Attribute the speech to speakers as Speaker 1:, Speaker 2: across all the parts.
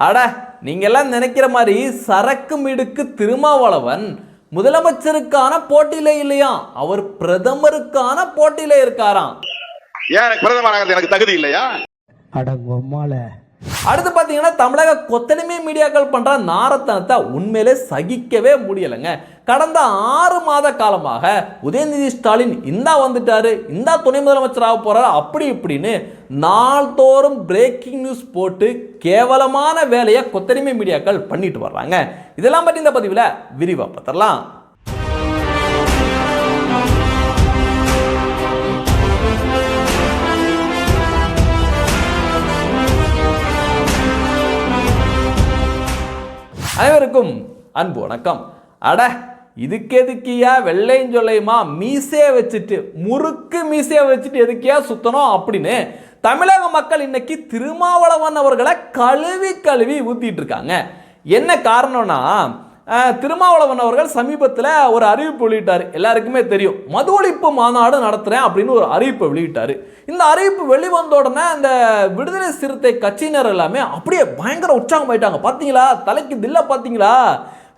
Speaker 1: அட நீங்கெல்லாம் நினைக்கிற மாதிரி சரக்கு மிடுக்கு திருமாவளவன் முதலமைச்சருக்கான போட்டியில இல்லையா? அவர் பிரதமருக்கான போட்டியில இருக்காராம்.
Speaker 2: ஏன் எனக்கு பிரதமர் ஆகிறது எனக்கு தகுதி இல்லையா?
Speaker 1: அடுத்து பார்த்தீங்கன்னா தமிழக கொத்தடிமை மீடியாக்கள் பண்ற நாரத்தனத்தை உண்மையிலே சகிக்கவே முடியலைங்க. கடந்த ஆறு மாத காலமாக உதயநிதி ஸ்டாலின் இந்தா வந்துட்டாரு இந்தா துணை முதலமைச்சராக போறாரு அப்படி இப்படின்னு நாள்தோறும் பிரேக்கிங் நியூஸ் போட்டு கேவலமான வேலையை கொத்தடிமை மீடியாக்கள் பண்ணிட்டு வர்றாங்க. இதெல்லாம் பற்றி இந்த பதிவில் விரிவாக பார்த்துடலாம். அனைவருக்கும் அன்பு வணக்கம். அட இதுக்கு எதுக்கியா வெள்ளையும் சொல்லையுமா? மீசையை வச்சுட்டு முறுக்கு மீசையை வச்சுட்டு எதுக்கியா சுத்தணும் அப்படின்னு தமிழக மக்கள் இன்னைக்கு திருமாவளவன் அவர்களை கழுவி கழுவி ஊத்திட்டு இருக்காங்க என்ன காரணம்னா திருமாவளவன் அவர்கள் சமீபத்தில் ஒரு அறிவிப்பு வெளியிட்டார். எல்லாருக்குமே தெரியும். மது ஒழிப்பு மாநாடு நடத்துகிறேன் அப்படின்னு ஒரு அறிவிப்பை வெளியிட்டார். இந்த அறிவிப்பு வெளிவந்த உடனே அந்த விடுதலை சிறுத்தை கட்சியினர் எல்லாமே அப்படியே பயங்கர உற்சாகம் ஆயிட்டாங்க. பார்த்தீங்களா தலைக்கு தில்ல பார்த்தீங்களா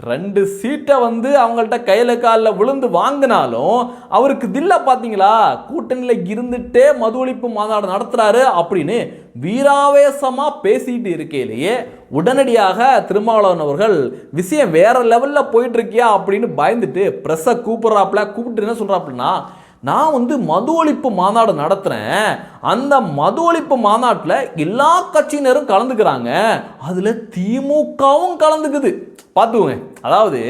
Speaker 1: ரெண்டு சீட்டை வந்து அவங்கள்ட்ட கையில் காலில் விழுந்து வாங்கினாலும் அவருக்கு தில்ல பார்த்தீங்களா கூட்டணியில் இருந்துட்டே மது ஒழிப்பு மாநாடு நடத்துகிறாரு அப்படின்னு வீராவேசமாக பேசிட்டு இருக்கையிலேயே உடனடியாக திருமாவளவன் அவர்கள் விஷயம் வேற லெவலில் போயிட்டு இருக்கியா? அப்படின்னு பயந்துட்டு ப்ரெஸ்ஸை கூப்பிட்றாப்புல கூப்பிட்டு என்ன சொல்கிறாப்புலன்னா நான் வந்து மது ஒழிப்பு மாநாடு நடத்துகிறேன் அந்த மது ஒழிப்பு மாநாட்டில் எல்லா கட்சியினரும் கலந்துக்கிறாங்க. அதில் திமுகவும் கலந்துக்குது. பார்த்துக்கோங்க. அதாவது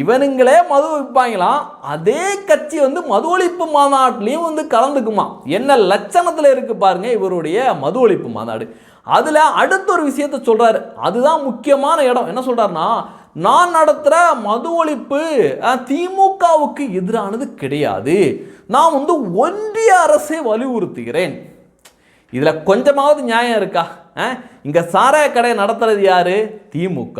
Speaker 1: இவனுங்களே மது விற்பாங்களாம் அதே கட்சி வந்து மது ஒழிப்பு மாநாட்டிலையும் வந்து கலந்துக்குமா? என்ன லட்சணத்தில் இருக்கு பாருங்க இவருடைய மது ஒழிப்பு மாநாடு. அதில் அடுத்த ஒரு விஷயத்த சொல்கிறாரு அதுதான் முக்கியமான இடம். என்ன சொல்கிறாருன்னா நான் நடத்துகிற மது ஒழிப்பு திமுகவுக்கு எதிரானது கிடையாது. நான் வந்து ஒன்றிய அரசை வலியுறுத்துகிறேன். இதில் கொஞ்சமாவது நியாயம் இருக்கா? இங்கே சாராய கடையை நடத்துறது யார்? திமுக.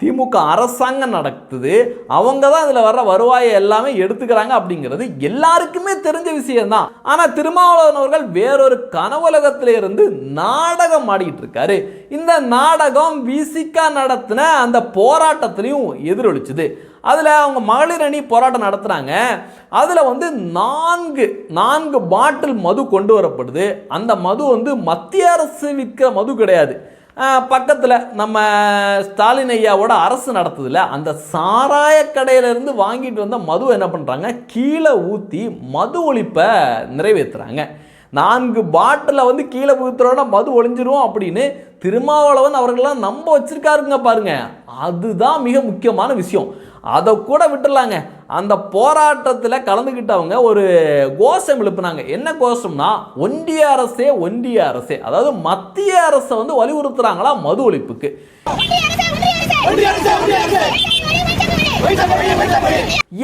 Speaker 1: திமுக அரசாங்கம் நடத்துது. அவங்க தான் இதில் வர்ற வருவாயை எல்லாமே எடுத்துக்கிறாங்க அப்படிங்கிறது எல்லாருக்குமே தெரிஞ்ச விஷயம்தான். ஆனால் திருமாவளவன் அவர்கள் வேறொரு கனவுலகத்தில் இருந்து நாடகம் ஆடிக்கிட்டு இருக்காரு. இந்த நாடகம் விசிகா நடத்தின அந்த போராட்டத்திலையும் எதிரொலிச்சுது. அதில் அவங்க மகளிர் அணி போராட்டம் நடத்துகிறாங்க அதில் வந்து நான்கு நான்கு பாட்டில் மது கொண்டு வரப்படுது. அந்த மது வந்து மத்திய அரசு விற்கிற மது கிடையாது. பக்கத்தில் நம்ம ஸ்டாலின் ஐயாவோட அரசு நடத்துதில்ல அந்த சாராய கடையிலேருந்து வாங்கிட்டு வந்த மது என்ன பண்ணுறாங்க கீழே ஊற்றி மது ஒழிப்பை நிறைவேற்றுறாங்க நான்கு பாட்டிலை வந்து கீழே ஊற்றுறோன்னா மது ஒழிஞ்சிரும் அப்படின்னு திருமாவளவன் அவர்கள்லாம் நம்ப வச்சுருக்காருங்க பாருங்கள் அதுதான் மிக முக்கியமான விஷயம். அதை கூட விட்டுடலாங்க அந்த போராட்டத்தில் கலந்துக்கிட்டவங்க ஒரு கோஷம் எழுப்புனாங்க. என்ன கோஷம்னா ஒன்றிய அரசே ஒன்றிய அரசே. அதாவது மத்திய அரசை வந்து வலியுறுத்துறாங்களா மது ஒழிப்புக்கு.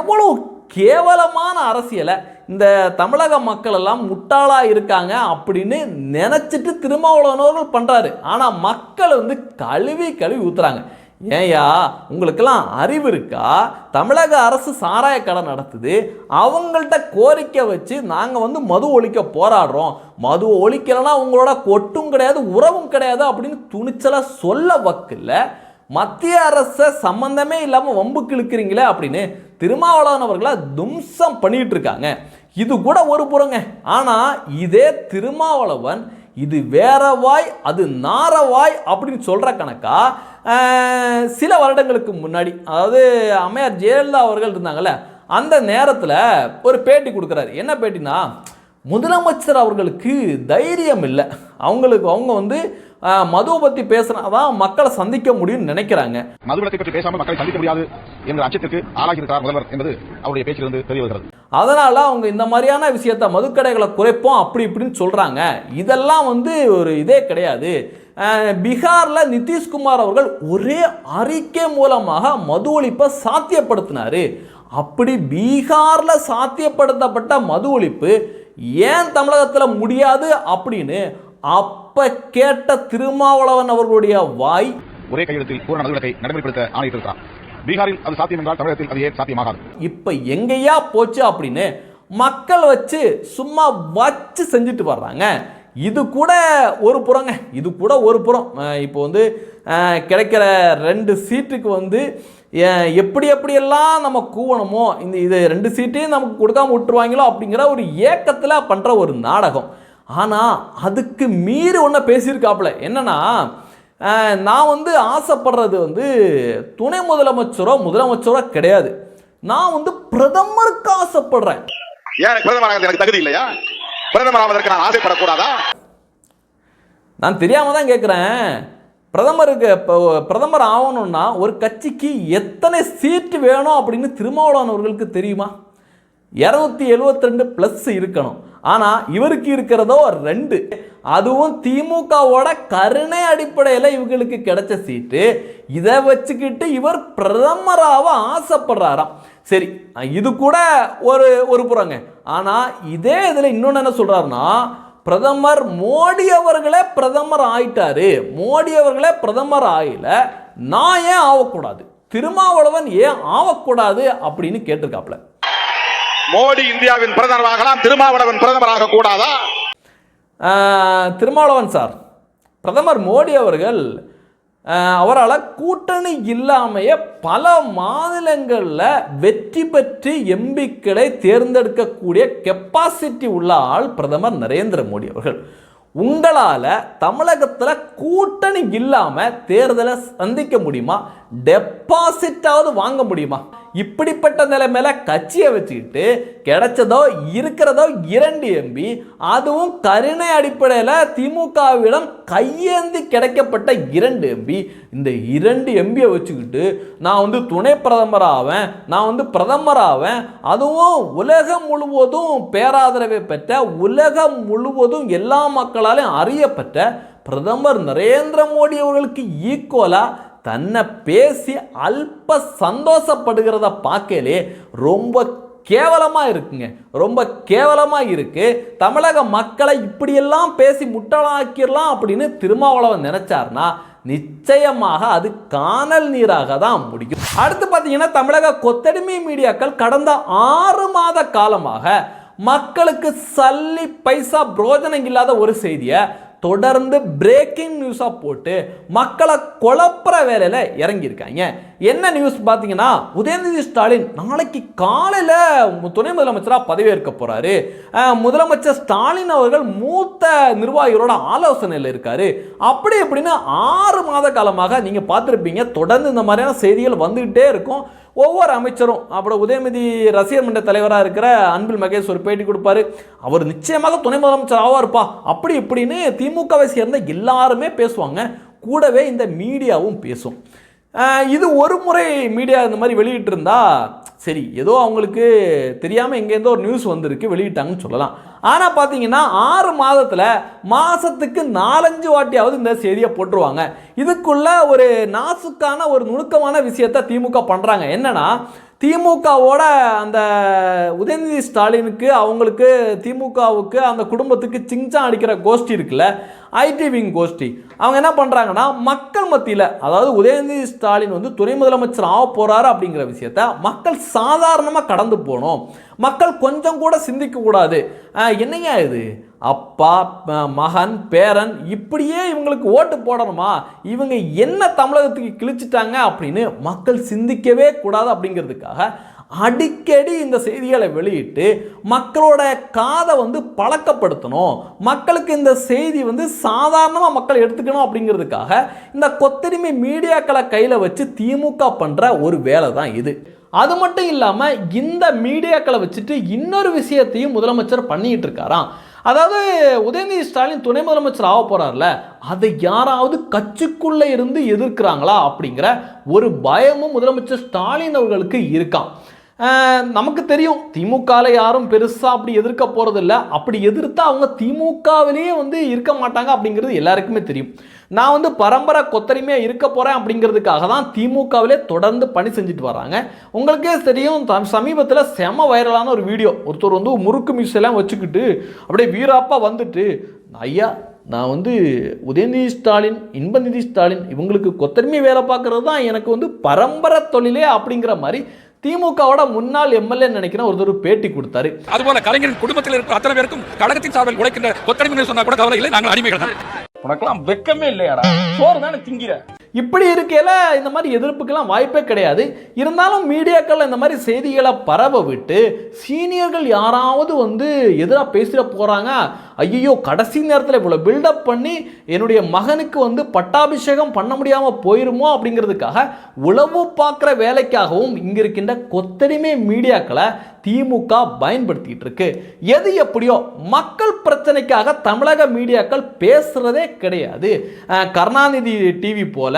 Speaker 1: எவ்வளவு கேவலமான அரசியலை இந்த தமிழக மக்கள் எல்லாம் முட்டாளாக இருக்காங்க அப்படின்னு நினச்சிட்டு திருமாவளவனவர்கள் பண்ணுறாரு ஆனால் மக்கள் வந்து கழுவி கழுவி ஊத்துறாங்க. ஏயா உங்களுக்கெல்லாம் அறிவு இருக்கா? தமிழக அரசு சாராய கடை நடத்துது. அவங்கள்ட்ட கோரிக்கை வச்சு நாங்கள் வந்து மது ஒழிக்க போராடுறோம். மது ஒழிக்கலைன்னா உங்களோட கொட்டும் கிடையாது உறவும் கிடையாது அப்படின்னு துணிச்சலாக சொல்ல வக்கில்ல மத்திய அரசை சம்மந்தமே இல்லாமல் வம்புக்கு இழுக்கிறீங்களே அப்படின்னு திருமாவளவன் அவர்களை தும்சம் பண்ணிகிட்டு இருக்காங்க. இது கூட ஒரு புறங்க. ஆனால் இதே திருமாவளவன் இது வேற வாய் அது நாரவாய் அப்படின்னு சொல்கிற கணக்கா? ஆஹ், சில வருடங்களுக்கு முன்னாடி அதாவது அம்மையார் ஜெயலலிதா அவர்கள் இருந்தாங்கல்ல அந்த நேரத்தில் ஒரு பேட்டி கொடுக்குறாரு. என்ன பேட்டினா முதலமைச்சர் அவர்களுக்கு தைரியம் இல்லை. அவங்களுக்கு அவங்க வந்து மதுவை பத்தி பேசுனாதான் மக்களை சந்திக்க முடியும்னு நினைக்கிறாங்க.
Speaker 2: மதுவிலக்கை பற்றி பேசாமல் மக்களை சந்திக்க முடியாது என்ற அச்சத்திற்கு ஆளாகியிருக்கிறார் முதல்வர் என்பது அவருடைய பேச்சிலிருந்து தெரிய வருகிறது.
Speaker 1: அதனால அவங்க இந்த மாதிரியான விஷயத்த மதுக்கடைகளை குறைப்போம் அப்படி இப்படின்னு சொல்றாங்க. இதெல்லாம் வந்து ஒரு இதே கிடையாது. பீகாரில் பீகார்ல நிதிஷ்குமார் அவர்கள் ஒரே அறிக்கை மூலமாக மது ஒழிப்பை சாத்தியப்படுத்தினாரு. அப்படி பீகார்ல சாத்தியப்படுத்தப்பட்ட மது ஒழிப்பு ஏன் தமிழகத்தில் முடியாது அப்படின்னு அப்ப கேட்ட திருமாவளவன் அவர்களுடைய வாய்
Speaker 2: ஒரே கையெழுத்தில் பூரண மதுவிலக்கை நடைமுறைப்படுத்த ஆணையிட்டிருக்கிறார் பீகாரில் அது சாத்தியம் என்றால் தமிழகத்தில் அது ஏன் சாத்தியமாகாது?
Speaker 1: இப்போ எங்கேயா போச்சு அப்படின்னு மக்கள் வச்சு சும்மா வச்சு செஞ்சுட்டு வர்றாங்க. இது கூட ஒரு புறங்க இது கூட ஒரு புறம். இப்போ வந்து கிடைக்கிற ரெண்டு சீட்டுக்கு வந்து எப்படி எப்படியெல்லாம் நம்ம கூவணுமோ இந்த இது ரெண்டு சீட்டையும் நமக்கு கொடுக்காம விட்டுருவாங்களோ அப்படிங்கிற ஒரு ஏக்கத்தில் பண்ணுற ஒரு நாடகம். ஆனால் அதுக்கு மீறி ஒன்றை பேசியிருக்காப்புல. என்னன்னா நான் வந்து ஆசைப்படுறது வந்து துணை முதலமைச்சரோ முதலமைச்சரோ கிடையாது. நான் வந்து பிரதமருக்கு ஆசைப்படுறேன்.
Speaker 2: எனக்கு தகுதி இல்லையா? பிரதமர் ஆவதற்கு நான் ஆசைப்படக்கூடாதா?
Speaker 1: நான் தெரியாம தான் கேட்குறேன் பிரதமருக்கு இப்போ பிரதமர் ஆகணும்னா ஒரு கட்சிக்கு எத்தனை சீட்டு வேணும் அப்படின்னு திருமாவளவன் அவர்களுக்கு தெரியுமா? இரநூத்தி எழுவத்தி ரெண்டு ப்ளஸ் இருக்கணும். ஆனால் இவருக்கு இருக்கிறதோ ரெண்டு. அதுவும் திமுகவோட கருணை அடிப்படையில் இவங்களுக்கு கிடைச்ச சீட்டு. இதை வச்சுக்கிட்டு இவர் பிரதமராக ஆசைப்படுறாராம். சரி இது கூட ஒரு ஒரு புறங்க. ஆனால் இதே இதில் இன்னொன்று என்ன சொல்கிறாருன்னா பிரதமர் மோடி அவர்களே பிரதமர் ஆயிட்டாரு. மோடி அவர்களே பிரதமர் ஆகல நான் ஏன் ஆகக்கூடாது திருமாவளவன் ஏன் ஆகக்கூடாது அப்படின்னு கேட்டிருக்காப்ல
Speaker 2: மோடி இந்தியாவின் பிரதமராகலாம் திருமாவளவன் பிரதமராக கூடாதா?
Speaker 1: திருமாவளவன் சார் பிரதமர் மோடி அவர்கள் அவரால் கூட்டணி இல்லாமையே பல மாநிலங்களில் வெற்றி பெற்று எம்பிக்களை தேர்ந்தெடுக்கக்கூடிய கெப்பாசிட்டி உள்ள ஆள் பிரதமர் நரேந்திர மோடி அவர்கள். உங்களால் தமிழகத்தில் கூட்டணி இல்லாமல் தேர்தலை சந்திக்க முடியுமா? டெபாசிட்டாவது வாங்க முடியுமா? இப்படிப்பட்ட நிலைமையில கட்சியை வச்சுக்கிட்டு கிடைச்சதோ இருக்கிறதோ இரண்டு எம்பி அதுவும் கருணை அடிப்படையில் திமுகவிடம் கையேந்தி கிடைக்கப்பட்ட இரண்டு எம்பி இந்த இரண்டு எம்பியை வச்சுக்கிட்டு நான் வந்து துணை பிரதமராவேன் நான் வந்து பிரதமர் ஆவேன் அதுவும் உலகம் முழுவதும் பேராதரவை பெற்ற உலகம் முழுவதும் எல்லா மக்களாலையும் அறியப்பட்ட பிரதமர் நரேந்திர மோடி அவர்களுக்கு ஈக்குவலாக தன்னை பேசி அல்ப சந்தோஷப்படுகிறத பார்க்கலே ரொம்ப கேவலமாக இருக்குங்க. ரொம்ப கேவலமாக இருக்குது தமிழக மக்களை இப்படியெல்லாம் பேசி முட்டாளாக்கிடலாம் அப்படின்னு திருமாவளவன் நினச்சார்னா நிச்சயமாக அது காணல் நீராக தான் முடியும். அடுத்து பார்த்தீங்கன்னா தமிழக கொத்தடிமை மீடியாக்கள் கடந்த ஆறு மாத காலமாக மக்களுக்கு சல்லி பைசா பிரோஜனம் இல்லாத ஒரு செய்தியை தொடர்ந்து பிரேக்கிங் நியூஸாக போட்டு மக்களை குழப்புற வேலையில் இறங்கியிருக்காங்க. என்ன நியூஸ் பார்த்தீங்கன்னா உதயநிதி ஸ்டாலின் நாளைக்கு காலையில் துணை முதலமைச்சராக பதவியேற்க போகிறாரு முதலமைச்சர் ஸ்டாலின் அவர்கள் மூத்த நிர்வாகிகளோட ஆலோசனையில் இருக்காரு. அப்படி இப்படின்னு ஆறு மாத காலமாக நீங்கள் பார்த்துருப்பீங்க. தொடர்ந்து இந்த மாதிரியான செய்திகள் வந்துக்கிட்டே இருக்கும். ஒவ்வொரு அமைச்சரும் அப்புறம் உதயநிதி ரசிகர் மன்ற தலைவராக இருக்கிற அன்பில் மகேஷ் ஒரு பேட்டி கொடுப்பாரு. அவர் நிச்சயமாக துணை முதலமைச்சர் ஆவார்ப்பா. அப்படி இப்படின்னு திமுகவை சேர்ந்த எல்லாருமே பேசுவாங்க. கூடவே இந்த மீடியாவும் பேசும். இது ஒரு முறை மீடியா இந்த மாதிரி வெளியிட்டிருந்தா சரி ஏதோ அவங்களுக்கு தெரியாமல் எங்கேருந்தோ ஒரு நியூஸ் வந்திருக்கு வெளியிட்டாங்கன்னு சொல்லலாம். ஆனால் பார்த்தீங்கன்னா ஆறு மாதத்தில் மாதத்துக்கு நாலஞ்சு வாட்டியாவது இந்த செய்தியை போட்டுருவாங்க. இதுக்குள்ள ஒரு நாசுக்கான ஒரு நுணுக்கமான விஷயத்தை திமுக பண்ணுறாங்க என்னன்னா திமுகவோட அந்த உதயநிதி ஸ்டாலினுக்கு அவங்களுக்கு திமுகவுக்கு அந்த குடும்பத்துக்கு சிங்சான் அடிக்கிற கோஷ்டி இருக்குல்ல ஐடி விங் கோஷ்டி. அவங்க என்ன பண்ணுறாங்கன்னா மக்கள் மத்தியில் அதாவது உதயநிதி ஸ்டாலின் வந்து துணை முதலமைச்சர் ஆக போகிறாரு அப்படிங்கிற விஷயத்த மக்கள் சாதாரணமாக கடந்து போகணும் மக்கள் கொஞ்சம் கூட சிந்திக்கக்கூடாது என்னையா இது? அப்பா மகன் பேரன் இப்படியே இவங்களுக்கு ஓட்டு போடணுமா? இவங்க என்ன தமிழகத்துக்கு கிழிச்சிட்டாங்க அப்படின்னு மக்கள் சிந்திக்கவே கூடாது அப்படிங்கிறதுக்காக அடிக்கடி இந்த செய்திகளை வெளியிட்டு மக்களோட காதை வந்து பழக்கப்படுத்தணும். மக்களுக்கு இந்த செய்தி வந்து சாதாரணமாக மக்கள் எடுத்துக்கணும் அப்படிங்கிறதுக்காக இந்த கொத்தடிமை மீடியாக்களை கையில் வச்சு திமுக பண்ணுற ஒரு வேலை தான் இது. அது மட்டும் இல்லாமல் இந்த மீடியாக்களை வச்சுட்டு இன்னொரு விஷயத்தையும் முதலமைச்சர் பண்ணிக்கிட்டு இருக்காராம். அதாவது உதயநிதி ஸ்டாலின் துணை முதலமைச்சர் ஆக போகிறார்ல அதை யாராவது கட்சிக்குள்ளே இருந்து எதிர்க்கிறாங்களா அப்படிங்கிற ஒரு பயமும் முதலமைச்சர் ஸ்டாலின் அவர்களுக்கு இருக்காம். நமக்கு தெரியும் திமுகவில் யாரும் பெருசாக அப்படி எதிர்க்க போகிறதில்ல அப்படி எதிர்த்தா அவங்க திமுகவிலேயே வந்து இருக்க மாட்டாங்க அப்படிங்கிறது எல்லாருக்குமே தெரியும். நான் வந்து பரம்பரை கொத்தரிமையாக இருக்க போகிறேன் அப்படிங்கிறதுக்காக தான் திமுகவிலே தொடர்ந்து பணி செஞ்சுட்டு வராங்க. உங்களுக்கே தெரியும் த- சமீபத்தில் செம வைரலான ஒரு வீடியோ. ஒருத்தர் வந்து முறுக்கு மிஷெல்லாம் வச்சுக்கிட்டு அப்படியே வீராப்பாக வந்துட்டு ஐயா நான் வந்து உதயநிதி ஸ்டாலின் இன்பநிதி ஸ்டாலின் இவங்களுக்கு கொத்தரிமை வேலை பார்க்குறது தான் எனக்கு வந்து பரம்பரை தொழிலே அப்படிங்கிற மாதிரி திமுகவோட முன்னாள் எம்எல்ஏ நினைக்கிறேன் ஒருத்தர் பேட்டி கொடுத்தாரு.
Speaker 3: அதுபோல கலைஞரின் குடும்பத்தில் இருக்கிற அத்தனை பேருக்கும் கழகத்தின் சார்பில் உழைக்கின்ற கொத்தடிமை சொன்னா கூட கவலை இல்லை நாங்கள் அடிமைகள் தான்.
Speaker 4: உனக்கெல்லாம் வெக்கமே இல்லையாடா? சோறு தானே திங்கிற?
Speaker 1: இப்படி இருக்கையில இந்த மாதிரி எதிர்ப்புக்கெல்லாம் வாய்ப்பே கிடையாது. இருந்தாலும் மீடியாக்கள் இந்த மாதிரி செய்திகளை பரவ விட்டு சீனியர்கள் யாராவது வந்து எதிராக பேசிட போறாங்க ஐயோ கடைசி நேரத்தில் இவ்வளோ பில்டப் பண்ணி என்னுடைய மகனுக்கு வந்து பட்டாபிஷேகம் பண்ண முடியாமல் போயிருமோ அப்படிங்கிறதுக்காக உளவு பார்க்குற வேலைக்காகவும் இங்கே இருக்கின்ற கொத்தடிமை மீடியாக்களை திமுக பயன்படுத்திட்டு இருக்கு. எது எப்படியோ மக்கள் பிரச்சனைக்காக தமிழக மீடியாக்கள் பேசுறதே கிடையாது. கருணாநிதி டிவி போல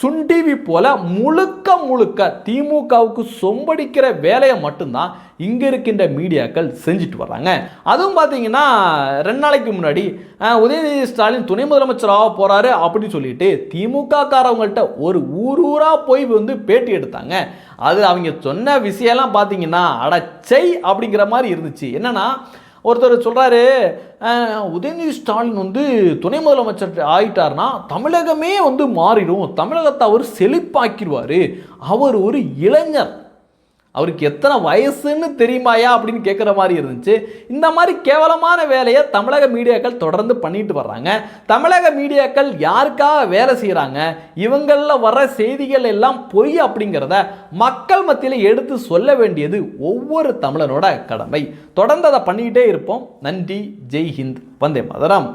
Speaker 1: சுன் டிவி போல முழுக்க முழுக்க திமுகவுக்கு சொம்படிக்கிற வேலையை மட்டும்தான் இங்கே இருக்கின்ற மீடியாக்கள் செஞ்சுட்டு வர்றாங்க. அதுவும் பார்த்தீங்கன்னா ரெண்டு நாளைக்கு முன்னாடி உதயநிதி ஸ்டாலின் துணை முதலமைச்சராக போகிறாரு அப்படின்னு சொல்லிட்டு திமுக காரவங்கள்ட்ட ஒரு ஊர் ஊராக போய் வந்து பேட்டி எடுத்தாங்க. அது அவங்க சொன்ன விஷயம்லாம் பார்த்தீங்கன்னா அடச்சை அப்படிங்கிற மாதிரி இருந்துச்சு. என்னென்னா ஒருத்தர் சொல்கிறாரு உதயநிதி ஸ்டாலின் வந்து துணை முதலமைச்சர் ஆயிட்டார்னா தமிழகமே வந்து மாறிடும். தமிழகத்தை அவர் செழிப்பாக்கிடுவார். அவர் ஒரு இளைஞர். அவருக்கு எத்தனை வயசுன்னு தெரியுமாயா அப்படின்னு கேட்குற மாதிரி இருந்துச்சு. இந்த மாதிரி கேவலமான வேலையை தமிழக மீடியாக்கள் தொடர்ந்து பண்ணிட்டு வர்றாங்க. தமிழக மீடியாக்கள் யாருக்காக வேலை செய்கிறாங்க இவங்களில் வர்ற செய்திகள் எல்லாம் பொய் அப்படிங்கிறத மக்கள் மத்தியில் எடுத்து சொல்ல வேண்டியது ஒவ்வொரு தமிழனோட கடமை. தொடர்ந்து அதை பண்ணிக்கிட்டே இருப்போம். நன்றி. ஜெய் ஹிந்த் வந்தே மதரம்.